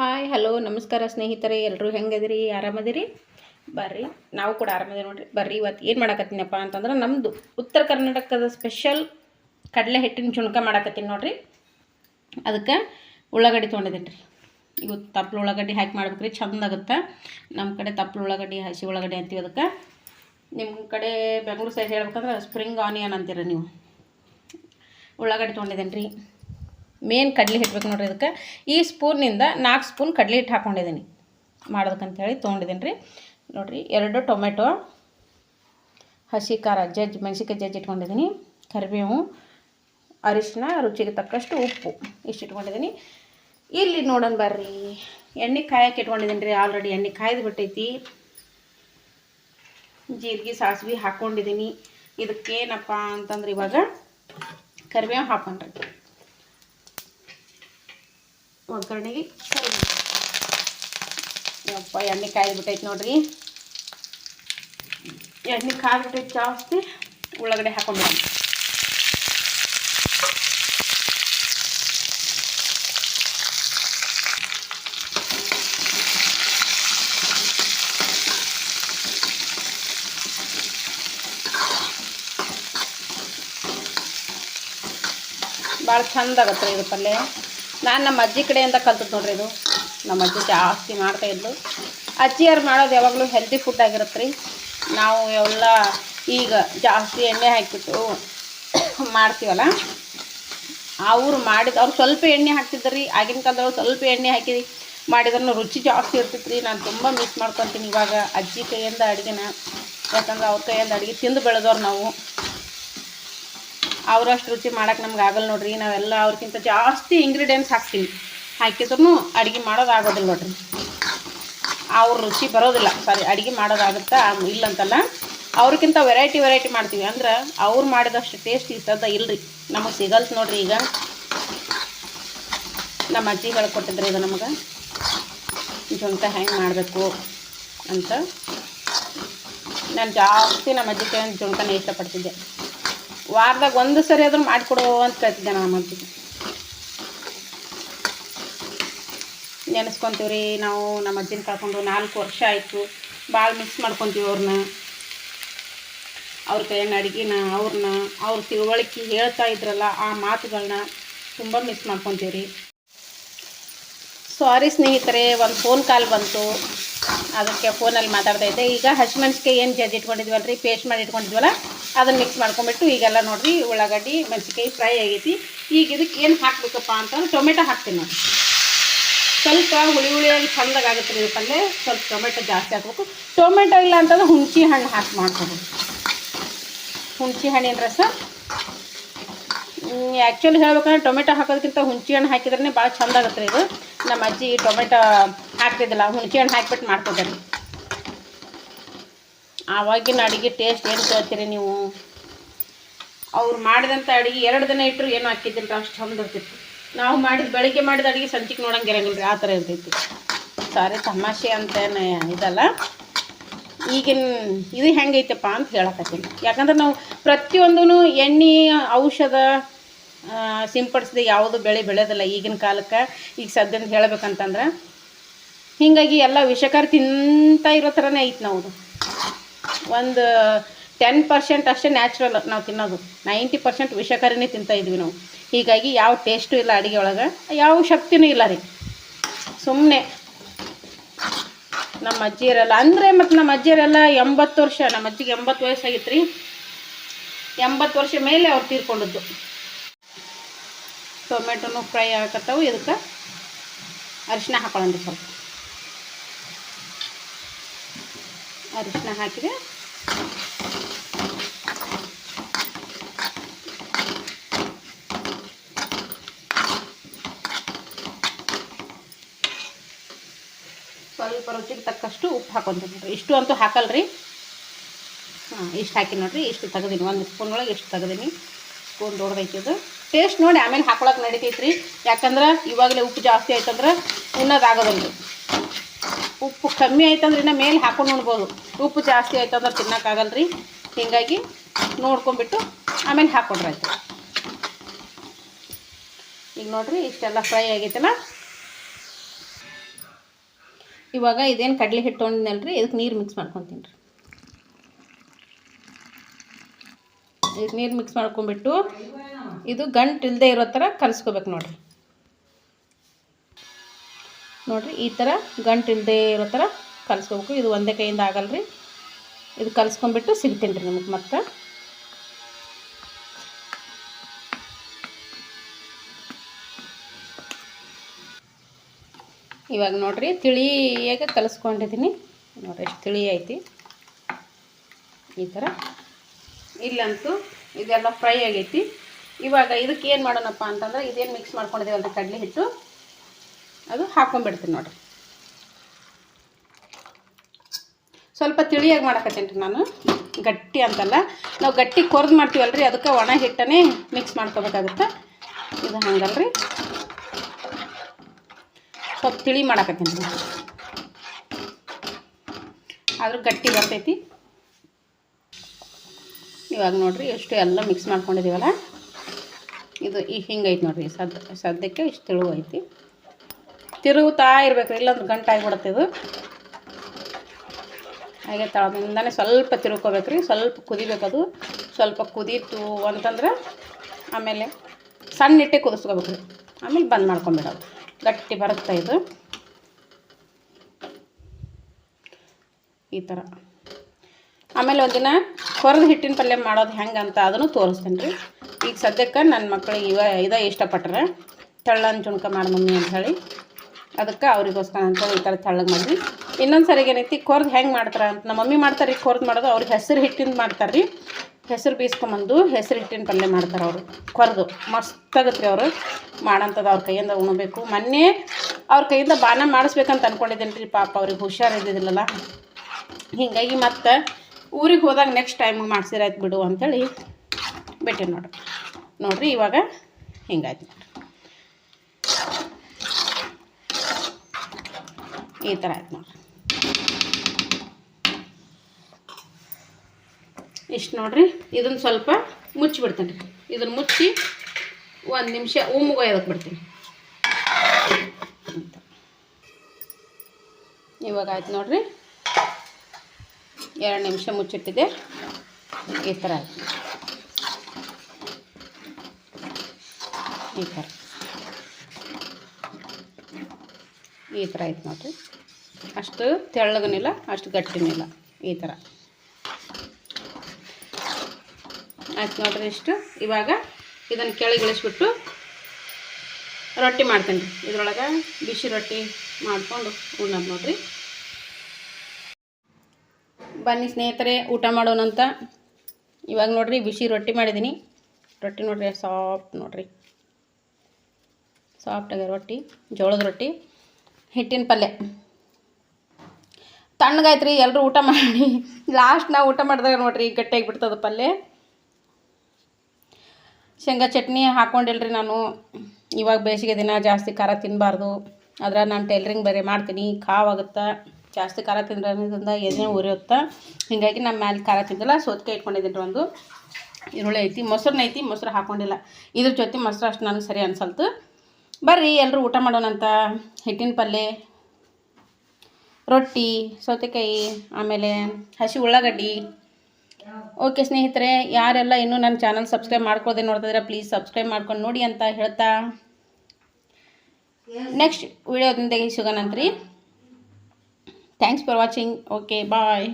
Hi hello ನಮಸ್ಕಾರ ಸ್ನೇಹಿತರೆ ಎಲ್ಲರೂ ಹೆಂಗದಿರಿ ಆರಾಮದಿರಿ? ಬರ್ರಿ, ನಾವು ಕೂಡ ಆರಾಮದಿರಿ ನೋಡ್ರಿ. ಬರ್ರಿ, ಇವತ್ತು ಏನು ಮಾಡಕತ್ತೀನಪ್ಪ ಅಂತಂದ್ರೆ ನಮ್ಮದು ಉತ್ತರ ಕರ್ನಾಟಕದ ಸ್ಪೆಷಲ್ ಕಡಲೆ ಹಿಟ್ಟಿನ ಚುಣಕ ಮಾಡಕತ್ತೀನಿ ನೋಡ್ರಿ. ಅದಕ್ಕೆ ಉಳ್ಳಾಗಡ್ಡಿ ತೊಗೊಂಡಿದ್ದೀನಿ ರೀ ಇವು ತಪ್ಪಲು ಉಳ್ಳಾಗಡ್ಡಿ ಹಾಕಿ ಮಾಡ್ಬೇಕು ರೀ ಚಂದ ಆಗುತ್ತೆ? ನಮ್ಮ ಕಡೆ ತಪ್ಪಲು ಉಳ್ಳಾಗಡ್ಡಿ, ಹಸಿ ಉಳ್ಳಾಗಡ್ಡಿ ಅಂತೀವಿ ಅದಕ್ಕೆ. ನಿಮ್ಮ ಕಡೆ ಬೆಂಗಳೂರು ಸೈಡ್ ಹೇಳ್ಬೇಕಂದ್ರೆ ಸ್ಪ್ರಿಂಗ್ ಆನಿಯನ್ ಅಂತೀರ ನೀವು. ಉಳ್ಳಾಗಡ್ಡಿ ತೊಗೊಂಡಿದ್ದೀನಿ ರೀ ಮೇನ್ ಕಡಲೆ ಹಿಟ್ಬೇಕು ನೋಡ್ರಿ ಇದಕ್ಕೆ. ಈ ಸ್ಪೂನಿಂದ ನಾಲ್ಕು ಸ್ಪೂನ್ ಕಡಲೆ ಹಿಟ್ಟು ಹಾಕ್ಕೊಂಡಿದ್ದೀನಿ ಮಾಡೋದಕ್ಕಂಥೇಳಿ ತೊಗೊಂಡಿದ್ದೀನಿ ರೀ. ನೋಡಿರಿ, ಎರಡು ಟೊಮೆಟೊ, ಹಸಿ ಖಾರ, ಜಜ್ಜಿ, ಮೆಣಸಿನ್ಕಾಯಿ ಜಜ್ಜಿ ಇಟ್ಕೊಂಡಿದ್ದೀನಿ. ಕರಿಬೇವು, ಅರಿಶಿನ, ರುಚಿಗೆ ತಕ್ಕಷ್ಟು ಉಪ್ಪು ಇಷ್ಟು ಇಟ್ಕೊಂಡಿದ್ದೀನಿ. ಇಲ್ಲಿ ನೋಡೋಣ ಬರ್ರಿ. ಎಣ್ಣೆ ಕಾಯಕ್ಕೆ ಇಟ್ಕೊಂಡಿದ್ದೀನಿ ರೀ. ಆಲ್ರೆಡಿ ಎಣ್ಣೆ ಕಾಯ್ದು ಬಿಟ್ಟೈತಿ. ಜೀರಿಗೆ, ಸಾಸಿವೆ ಹಾಕ್ಕೊಂಡಿದ್ದೀನಿ ಇದಕ್ಕೇನಪ್ಪ ಅಂತಂದ್ರೆ ಇವಾಗ ಕರಿಬೇವು ಹಾಕೊಂಡ್ರಿ ಒಗ್ಗರಣೆಗೆ ಕರಿಬೇವು ಯಪ್ಪ ಎಣ್ಣೆ ಕಾಯ್ದು ಬಿಟ್ಟೈತೆ ನೋಡ್ರಿ ಎಣ್ಣೆ ಕಾಯ್ಬಿಟ್ಟೈತೆ ಜಾಸ್ತಿ ಉಳ್ಳಾಗಡ್ಡೆ ಹಾಕೊಂಡ್ಬಿಡಿ ಭಾಳ ಚಂದ ಆಗತ್ತೆ ರೀ ಇದು ಪಲ್ಯ ನಾನು ನಮ್ಮ ಅಜ್ಜಿ ಕಡೆಯಿಂದ ಕಲ್ತದ್ದು ನೋಡ್ರಿ ಇದು. ನಮ್ಮ ಅಜ್ಜಿ ಜಾಸ್ತಿ ಮಾಡ್ತಾ ಇದ್ದು ಅಜ್ಜಿಯವ್ರು ಮಾಡೋದು ಯಾವಾಗಲೂ ಹೆಲ್ದಿ ಫುಡ್ ಆಗಿರುತ್ತೆ ರೀ. ನಾವು ಎಲ್ಲ ಈಗ ಜಾಸ್ತಿ ಎಣ್ಣೆ ಹಾಕಿಬಿಟ್ಟು ಮಾಡ್ತೀವಲ್ಲ, ಅವ್ರು ಮಾಡಿದ, ಅವ್ರು ಸ್ವಲ್ಪ ಎಣ್ಣೆ ಹಾಕ್ತಿದ್ರಿ ರೀ. ಆಗಿನ ಕಾಲದವ್ರು ಸ್ವಲ್ಪ ಎಣ್ಣೆ ಹಾಕಿ ಮಾಡಿದ್ರೂ ರುಚಿ ಜಾಸ್ತಿ ಇರ್ತಿತ್ತು ರೀ. ನಾನು ತುಂಬ ಮಿಸ್ ಮಾಡ್ಕೊತೀನಿ ಇವಾಗ ಅಜ್ಜಿ ಕೈಯಿಂದ ಅಡುಗೆನ. ಯಾಕಂದ್ರೆ ಅವ್ರ ಕೈಯಿಂದ ಅಡುಗೆ ತಿಂದು ಬೆಳೆದವ್ರು ನಾವು. ಅವರಷ್ಟು ರುಚಿ ಮಾಡೋಕ್ಕೆ ನಮ್ಗೆ ಆಗಲ್ಲ ನೋಡ್ರಿ. ನಾವೆಲ್ಲ ಅವ್ರಿಗಿಂತ ಜಾಸ್ತಿ ಇಂಗ್ರೀಡಿಯೆಂಟ್ಸ್ ಹಾಕ್ತೀವಿ ಹಾಕಿದ್ರೂ ಅಡುಗೆ ಮಾಡೋದು ಆಗೋದಿಲ್ಲ ನೋಡ್ರಿ. ಅವ್ರ ರುಚಿ ಬರೋದಿಲ್ಲ. ಸಾರಿ, ಅಡುಗೆ ಮಾಡೋದಾಗುತ್ತಾ? ಇಲ್ಲಂತಲ್ಲ. ಅವ್ರಿಗಿಂತ ವೆರೈಟಿ ವೆರೈಟಿ ಮಾಡ್ತೀವಿ. ಅಂದ್ರೆ ಅವ್ರು ಮಾಡಿದಷ್ಟು ಟೇಸ್ಟ್ ಸದ್ದ ಇಲ್ರಿ. ನಮಗೆ ಸಿಗಲ್ಸ್ ನೋಡ್ರಿ ಈಗ. ನಮ್ಮ ಅಜ್ಜಿ ಹೇಳ್ಕೊಟ್ಟಿದ್ರಿ ಇದು ನಮಗೆ. ಜುಣ್ಕ ಹೆಂಗೆ ಮಾಡಬೇಕು ಅಂತ. ನಾನು ಜಾಸ್ತಿ ನಮ್ಮ ಅಜ್ಜಿ ಕೈ ಜುಣ್ಕನ ಇಷ್ಟಪಡ್ತಿದ್ದೆ. ವಾರದಾಗ ಒಂದು ಸರಿ ಆದರೂ ಮಾಡಿಕೊಡು ಅಂತ ಕೇಳ್ತಿದ್ದೆ ನಾನು ಅಜ್ಜಿಗೆ ನೆನೆಸ್ಕೊತೀವ್ರಿ, ನಾವು ನಮ್ಮ ಅಜ್ಜಿನ ಕಳ್ಕೊಂಡು ನಾಲ್ಕು ವರ್ಷ ಆಯಿತು, ಭಾಳ ಮಿಸ್ ಮಾಡ್ಕೊತೀವಿ ಅವ್ರನ್ನ. ಅವ್ರ ಕೈಯನ್ನು ಅಡುಗೆನ, ಅವ್ರನ್ನ, ಅವ್ರ ತಿಳುವಳಿಕೆ ಹೇಳ್ತಾ ಇದ್ರಲ್ಲ, ಆ ಮಾತುಗಳನ್ನ ತುಂಬ ಮಿಸ್ ಮಾಡ್ಕೊತೀವ್ರಿ. ಸಾರಿ ಸ್ನೇಹಿತರೆ, ಒಂದು ಫೋನ್ ಕಾಲ್ ಬಂತು. ಅದಕ್ಕೆ ಫೋನಲ್ಲಿ ಮಾತಾಡ್ತಾ ಇದ್ದೆ. ಈಗ ಹಸಿಮೆಣ್ಸಿಕಾಯಿ ಏನು ಜಜ್ಜಿ ಇಟ್ಕೊಂಡಿದ್ವಲ್ಲ ರೀ ಪೇಸ್ಟ್ ಮಾಡಿ ಇಟ್ಕೊಂಡಿದ್ವಲ್ಲ? ಅದನ್ನು ಮಿಕ್ಸ್ ಮಾಡ್ಕೊಂಬಿಟ್ಟು ಈಗೆಲ್ಲ ನೋಡಿರಿ ಉಳ್ಳಾಗಡ್ಡಿ ಮೆಣಸಿಕಾಯಿ ಫ್ರೈ ಆಗೈತಿ. ಈಗ ಇದಕ್ಕೆ ಏನು ಹಾಕಬೇಕಪ್ಪ ಅಂತಂದ್ರೆ ಟೊಮೆಟೊ ಹಾಕ್ತೀನಿ ನಾನು ಸ್ವಲ್ಪ ಹುಳಿ ಹುಳಿಯಾಗಿ ಚಂದಾಗುತ್ತೆ ರೀ ಪಲ್ಯ ಸ್ವಲ್ಪ ಟೊಮೆಟೊ ಜಾಸ್ತಿ ಹಾಕ್ಬೇಕು. ಟೊಮೆಟೊ ಇಲ್ಲ ಅಂತಂದ್ರೆ ಹುಣಸೆ ಹಣ್ಣು ಹಾಕಿ ಮಾಡ್ಕೊಬೋದು. ಹುಣಸೆ ಹಣ್ಣಿನ ರಸ? ಆ್ಯಕ್ಚುಲಿ ಹೇಳ್ಬೇಕಂದ್ರೆ ಟೊಮೆಟೊ ಹಾಕೋದಕ್ಕಿಂತ ಹುಣಸೆ ಹಣ್ಣು ಹಾಕಿದ್ರೆ ಭಾಳ ಚಂದ ಆಗುತ್ತೆ ರೀ ಇದು. ನಮ್ಮ ಅಜ್ಜಿ ಟೊಮೆಟೊ ಹಾಕ್ತಿದ್ದಿಲ್ಲ, ಹುಣಸೆ ಹಣ್ಣು ಹಾಕ್ಬಿಟ್ಟು ಮಾಡ್ತಿದ್ದಾರೆ. ಆವಾಗಿನ ಅಡುಗೆ ಟೇಸ್ಟ್ ಏನು ಕೇಳ್ತೀರಿ ನೀವು? ಅವ್ರು ಮಾಡಿದಂಥ ಅಡುಗೆ ಎರಡು ದಿನ ಇಟ್ಟರು ಏನು ಹಾಕಿದ್ದಿಲ್ಲ, ಅಷ್ಟು ಚಂದ ಇರ್ತಿತ್ತು. ನಾವು ಮಾಡಿದ ಬೆಳಿಗ್ಗೆ ಮಾಡಿದ ಅಡುಗೆ ಸಂಚಿಕೆ ನೋಡಂಗೆ ಇರಂಗಿಲ್ಲ ರೀ ಆ ಥರ ಇರ್ತೈತಿ. ಸಾರಿ ತಮಾಷೆ ಅಂತೇನು ಇದಲ್ಲ. ಈಗಿನ ಇದು ಹೆಂಗೈತಪ್ಪ ಅಂತ ಹೇಳಕತ್ತೀನಿ. ಯಾಕಂದ್ರೆ ನಾವು ಪ್ರತಿಯೊಂದೂ ಎಣ್ಣೆ, ಔಷಧ ಸಿಂಪಡಿಸ್ದೆ ಯಾವುದು ಬೆಳೆ ಬೆಳೆಯೋದಿಲ್ಲ ಈಗಿನ ಕಾಲಕ್ಕೆ. ಈಗ ಸದ್ಯದ ಹೇಳಬೇಕಂತಂದ್ರೆ, ಹೀಗಾಗಿ ಎಲ್ಲ ವಿಷಕಾರಿ ತಿಂತಾ ಇರೋ ಥರನೇ ಐತೆ ನಾವು ಒಂದು ಟೆನ್ ಪರ್ಸೆಂಟ್ ಅಷ್ಟೇ ನ್ಯಾಚುರಲ್ ನಾವು ತಿನ್ನೋದು. ನೈಂಟಿ ಪರ್ಸೆಂಟ್ ವಿಷಕರಿನೇ ತಿಂತಾ ಇದ್ವಿ ನಾವು. ಹೀಗಾಗಿ ಯಾವ ಟೇಸ್ಟು ಇಲ್ಲ ಅಡುಗೆ ಒಳಗೆ, ಯಾವ ಶಕ್ತಿನೂ ಇಲ್ಲ ರೀ. ಸುಮ್ಮನೆ ನಮ್ಮ ಅಜ್ಜಿಯರೆಲ್ಲ, ಅಂದರೆ ಮತ್ತು ನಮ್ಮ ಅಜ್ಜಿಯರೆಲ್ಲ ಎಂಬತ್ತು ವರ್ಷ, ನಮ್ಮ ಅಜ್ಜಿಗೆ ಎಂಬತ್ತು ವಯಸ್ಸಾಗಿತ್ತು ರೀ ಎಂಬತ್ತು ವರ್ಷ ಮೇಲೆ ಅವ್ರು ತೀರ್ಕೊಂಡಿದ್ದು. ಟೊಮೆಟೊನು ಫ್ರೈ ಆಗತ್ತವು ಇದಕ್ಕೆ ಅರಿಶಿನ ಹಾಕೊಳ್ಳೋಣ ಸ್ವಲ್ಪ. ಅರಿಶಿನ ಹಾಕಿದೆ ಸ್ವಲ್ಪ ರುಚಿಗೆ ತಕ್ಕಷ್ಟು ಉಪ್ಪು ಹಾಕೊಂತೀನಿ ನೋಡ್ರಿ. ಇಷ್ಟು ಅಂತೂ ಹಾಕಲ್ರಿ. ಹಾಂ, ಇಷ್ಟು ಹಾಕಿ ನೋಡಿರಿ. ಇಷ್ಟು ತೆಗ್ದೀನಿ. ಒಂದು ಸ್ಪೂನ್ ಒಳಗೆ ಇಷ್ಟು ತೆಗೆದೀನಿ. ಸ್ಪೂನ್ ದೊಡ್ಡದೈತಿ ಅದು. ಟೇಸ್ಟ್ ನೋಡಿ ಆಮೇಲೆ ಹಾಕೊಳಕ್ಕೆ ನಡಿತೈತೆ ರೀ ಯಾಕಂದ್ರೆ ಇವಾಗಲೇ ಉಪ್ಪು ಜಾಸ್ತಿ ಆಯ್ತಂದ್ರೆ ಉಣ್ಣೋದಾಗದಲ್ಲ. ರೀ ಉಪ್ಪು ಕಮ್ಮಿ ಆಯ್ತಂದ್ರೆ ಇನ್ನು ಮೇಲೆ ಹಾಕೊಂಡು ಉಣ್ಬೋದು. ಉಪ್ಪು ಜಾಸ್ತಿ ಆಯ್ತಂದ್ರೆ ತಿನ್ನೋಕ್ಕಾಗಲ್ಲ ರೀ ಹೀಗಾಗಿ ನೋಡ್ಕೊಂಬಿಟ್ಟು ಆಮೇಲೆ ಹಾಕ್ಕೊಡ್ರಿ ಆಯ್ತು. ಈಗ ನೋಡಿರಿ ಇಷ್ಟೆಲ್ಲ ಫ್ರೈ ಆಗೈತಲ್ಲ? ಇವಾಗ ಇದೇನು ಕಡಲೆ ಹಿಟ್ಟು ತೊಗೊಂಡಿನಲ್ರಿ ಇದಕ್ಕೆ ನೀರು ಮಿಕ್ಸ್ ಮಾಡ್ಕೊತೀನಿ ರೀ. ಇದಕ್ಕೆ ನೀರು ಮಿಕ್ಸ್ ಮಾಡ್ಕೊಂಬಿಟ್ಟು ಇದು ಗಂಟು ಇಲ್ಲದೆ ಇರೋ ಥರ ಕಲಿಸ್ಕೋಬೇಕು ನೋಡಿರಿ. ನೋಡಿರಿ, ಈ ಥರ ಗಂಟು ಇಲ್ಲದೆ ಇರೋ ಥರ ಕಲಿಸ್ಕೋಬೇಕು. ಇದು ಒಂದೇ ಕೈಯಿಂದ ಆಗಲ್ರಿ. ಇದು ಕಲಿಸ್ಕೊಂಬಿಟ್ಟು ಸಿಗ್ತೀನಿ ರೀ ನಿಮಗೆ ಮತ್ತೆ. ಇವಾಗ ನೋಡಿರಿ, ತಿಳಿಯಾಗ ಕಲಿಸ್ಕೊಂಡಿದ್ದೀನಿ. ನೋಡಿರಿ, ಎಷ್ಟು ತಿಳಿ ಐತಿ. ಈ ಥರ ಇಲ್ಲಂತೂ ಇದೆಲ್ಲ ಫ್ರೈ ಆಗೈತಿ. ಇವಾಗ ಇದಕ್ಕೆ ಏನು ಮಾಡೋಣಪ್ಪ ಅಂತಂದ್ರೆ, ಇದೇನು ಮಿಕ್ಸ್ ಮಾಡ್ಕೊಂಡಿದ್ದೀವಲ್ರಿ, ಕಡಲೆ ಹಿಟ್ಟು? ಅದು ಹಾಕ್ಕೊಂಬಿಡ್ತೀನಿ ನೋಡಿರಿ. ಸ್ವಲ್ಪ ತಿಳಿಯಾಗಿ ಮಾಡಕತ್ತೀನಿ ರೀ ನಾನು. ಗಟ್ಟಿ ಅಂತಲ್ಲ. ನಾವು ಗಟ್ಟಿ ಕೊರ್ದು ಮಾಡ್ತೀವಲ್ರಿ, ಅದಕ್ಕೆ ಒಣ ಹಿಟ್ಟನೇ ಮಿಕ್ಸ್ ಮಾಡ್ಕೋಬೇಕಾಗುತ್ತೆ. ಇದು ಹಂಗಲ್ರಿ. ಸ್ವಲ್ಪ ತಿಳಿ ಮಾಡಕತ್ತೀನಿ ರೀ. ಆದರೂ ಗಟ್ಟಿ ಬರ್ತೈತಿ. ಇವಾಗ ನೋಡಿರಿ ಎಷ್ಟು ಎಲ್ಲ ಮಿಕ್ಸ್ ಮಾಡ್ಕೊಂಡಿದ್ದೀವಲ್ಲ ಇದು ಈ ಹಿಂಗೈತೆ ನೋಡಿರಿ, ಸದ್, ಸದ್ಯಕ್ಕೆ ಇಷ್ಟು ತಿಳುವೈತಿ. ತಿರುಗುತ್ತಾ ಇರಬೇಕು ಇಲ್ಲಾಂದ್ರೆ ಗಂಟು ಆಗಿಬಿಡುತ್ತೆ ಇದು. ಹಾಗೆ ತಳದಿಂದನೇ ಸ್ವಲ್ಪ ತಿರುಗ್ಕೋಬೇಕು ರೀ ಸ್ವಲ್ಪ ಕುದಿಬೇಕದು ಸ್ವಲ್ಪ ಕುದೀತು ಅಂತಂದ್ರೆ ಆಮೇಲೆ ಸಣ್ಣ ಇಟ್ಟೆ ಕುದಿಸ್ಕೋಬೇಕು ರೀ ಆಮೇಲೆ ಬಂದ್ ಮಾಡ್ಕೊಂಬಿಡೋದು. ಗಟ್ಟಿ ಬರುತ್ತೆ ಇದು. ಈ ಥರ. ಆಮೇಲೆ ಒಂದಿನ ಹೊರದ ಹಿಟ್ಟಿನ ಪಲ್ಯ ಮಾಡೋದು ಹೆಂಗೆ ಅಂತ ಅದನ್ನು ತೋರಿಸ್ತೀನಿ ರೀ. ಈಗ ಸದ್ಯಕ್ಕೆ ನನ್ನ ಮಕ್ಕಳಿಗೆ ಇವ ಇದೇ ಇಷ್ಟಪಟ್ರೆ, ತೆಳ್ಳನ ಚುಣ್ಕ ಮಾಡಿ ಮಮ್ಮಿ ಅಂತ ಹೇಳಿ. ಅದಕ್ಕೆ ಅವರಿಗೋಸ್ಕರ ಅಂತೇಳಿ ಈ ಥರ ತಳ್ಳಗೆ ಮಾಡಿದ್ವಿ. ಇನ್ನೊಂದು ಸರಿಗೆ ಏನೈತಿ, ಕೊರ್ದು ಹೆಂಗೆ ಮಾಡ್ತಾರೆ ಅಂತ ನಮ್ಮ ಮಮ್ಮಿ ಮಾಡ್ತಾರೆ ರೀ ಕೊರ್ದು ಮಾಡೋದು. ಅವ್ರಿಗೆ ಹೆಸರು ಹಿಟ್ಟಿಂದ ಮಾಡ್ತಾರೆ ರೀ ಹೆಸರು ಬೀಸ್ಕೊಂಬಂದು ಹೆಸರು ಹಿಟ್ಟಿನ ಪಲ್ಯ ಮಾಡ್ತಾರೆ ಅವರು, ಕೊರ್ದು. ಮಸ್ತ್ ರೀ ಅವರು. ಮಾಡೋಂಥದ್ದು ಅವ್ರ ಕೈಯಿಂದ ಉಣಬೇಕು. ಮೊನ್ನೆ ಅವ್ರ ಕೈಯಿಂದ ಬಾನ ಮಾಡಿಸ್ಬೇಕಂತ ಅಂದ್ಕೊಂಡಿದ್ದೇನೆ ರೀ ಪಾಪ ಅವ್ರಿಗೆ ಹುಷಾರಿದ್ದಿದ್ದಿಲ್ಲಲ್ಲ ಹೀಗಾಗಿ ಮತ್ತೆ ಊರಿಗೆ ಹೋದಾಗ ನೆಕ್ಸ್ಟ್ ಟೈಮ್ ಮಾಡ್ಸಿರಾಯ್ತು ಬಿಡು ಅಂಥೇಳಿ ಬಿಟ್ಟೆ ನೋಡ್ರಿ. ನೋಡಿರಿ ಇವಾಗ ಹಿಂಗಾಯ್ತು ನೋಡ್ರಿ. ಈ ಥರ ಆಯ್ತು ನೋಡ್ರಿ. ಇಷ್ಟು ನೋಡ್ರಿ, ಇದನ್ನು ಸ್ವಲ್ಪ ಮುಚ್ಚಿಬಿಡ್ತೇನೆ ರೀ. ಇದನ್ನು ಮುಚ್ಚಿ ಒಂದು ನಿಮಿಷ ಉಮ್ಮುಗೊಯ್ದಕ್ಕೆ ಬಿಡ್ತೀನಿ. ಇವಾಗ ಆಯ್ತು ನೋಡ್ರಿ. ಎರಡು ನಿಮಿಷ ಮುಚ್ಚಿಟ್ಟಿದೆ ಈ ಥರ ಆಯ್ತು. ಈ ಥರ. ಈ ಥರ ಆಯ್ತು ನೋಡಿರಿ. ಅಷ್ಟು ತೆಳ್ಳಗನಿಲ್ಲ, ಅಷ್ಟು ಗಟ್ಟಿನಿಲ್ಲ ಈ ಥರ. ಆಯ್ತು ನೋಡ್ರಿ ಇಷ್ಟು. ಇವಾಗ ಇದನ್ನು ಕೆಳಗಿಳಿಸ್ಬಿಟ್ಟು ರೊಟ್ಟಿ ಮಾಡ್ತೀನಿ ರೀ ಇದ್ರೊಳಗೆ ಬಿಸಿ ರೊಟ್ಟಿ ಮಾಡಿಕೊಂಡು ಉಣ್ಣೋದು ನೋಡ್ರಿ. ಬನ್ನಿ ಸ್ನೇಹಿತರೆ, ಊಟ ಮಾಡೋಣಂತ ಇವಾಗ ನೋಡ್ರಿ ಬಿಸಿ ರೊಟ್ಟಿ ಮಾಡಿದ್ದೀನಿ ರೊಟ್ಟಿ ನೋಡ್ರಿ ಸಾಫ್ಟ್ ನೋಡ್ರಿ. ಸಾಫ್ಟಾಗಿ ರೊಟ್ಟಿ, ಜೋಳದ ರೊಟ್ಟಿ. ಹಿಟ್ಟಿನ ಪಲ್ಯ. ತಣ್ಣಗಾಯ್ತು ರೀ ಎಲ್ಲರೂ ಊಟ ಮಾಡಿ. ಲಾಸ್ಟ್ ನಾವು ಊಟ ಮಾಡಿದಾಗ ನೋಡ್ರಿ ಗಟ್ಟಿಯಾಗಿ ಬಿಡ್ತದೆ ಪಲ್ಯ. ಶೇಂಗಾ ಚಟ್ನಿ ಹಾಕ್ಕೊಂಡಿಲ್ರಿ ನಾನು. ಇವಾಗ ಬೇಸಿಗೆ ದಿನ, ಜಾಸ್ತಿ ಖಾರ ತಿನ್ನಬಾರ್ದು ಅದ್ರ ನಾನು ಟೈಲರಿಂಗ್ ಬೇರೆ ಮಾಡ್ತೀನಿ. ಖಾವಾಗುತ್ತೆ ಜಾಸ್ತಿ ಖಾರ ತಿಂದ್ರಿಂದ ಎದೆ ಉರಿಯುತ್ತೆ. ಹೀಗಾಗಿ ನಮ್ಮ ಮ್ಯಾಲೆ ಖಾರ ತಿಂದಿಲ್ಲ ಸೋತ್ಕೆ ಇಟ್ಕೊಂಡಿದ್ದೀನಿ ರೀ ಒಂದು. ಈರುಳ್ಳಿ ಐತಿ, ಮೊಸರನ್ನ ಐತಿ, ಮೊಸರು ಹಾಕ್ಕೊಂಡಿಲ್ಲ ಇದ್ರ ಜೊತೆ ಮೊಸರು ಅಷ್ಟು ನನಗೆ ಸರಿ ಅನ್ಸಲ್ತು. ಬರ್ರಿ ಎಲ್ಲರೂ ಊಟ ಮಾಡೋಣಂತ ಹಿಟ್ಟಿನ ಪಲ್ಯ ರೊಟ್ಟಿ, ಸೌತೆಕಾಯಿ, ಆಮೇಲೆ ಹಸಿ ಉಳ್ಳಾಗಡ್ಡಿ. ಓಕೆ ಸ್ನೇಹಿತರೆ, ಯಾರೆಲ್ಲ ಇನ್ನೂ ನನ್ನ ಚಾನಲ್ ಸಬ್ಸ್ಕ್ರೈಬ್ ಮಾಡ್ಕೊಳ್ದೆ ನೋಡ್ತಿದ್ರೆ ಪ್ಲೀಸ್ ಸಬ್ಸ್ಕ್ರೈಬ್ ಮಾಡ್ಕೊಂಡು ನೋಡಿ ಅಂತ ಹೇಳ್ತಾ. ನೆಕ್ಸ್ಟ್ ವಿಡಿಯೋದಿಂದ ಸಿಗೋಣಂತ್ರಿ thanks for watching okay bye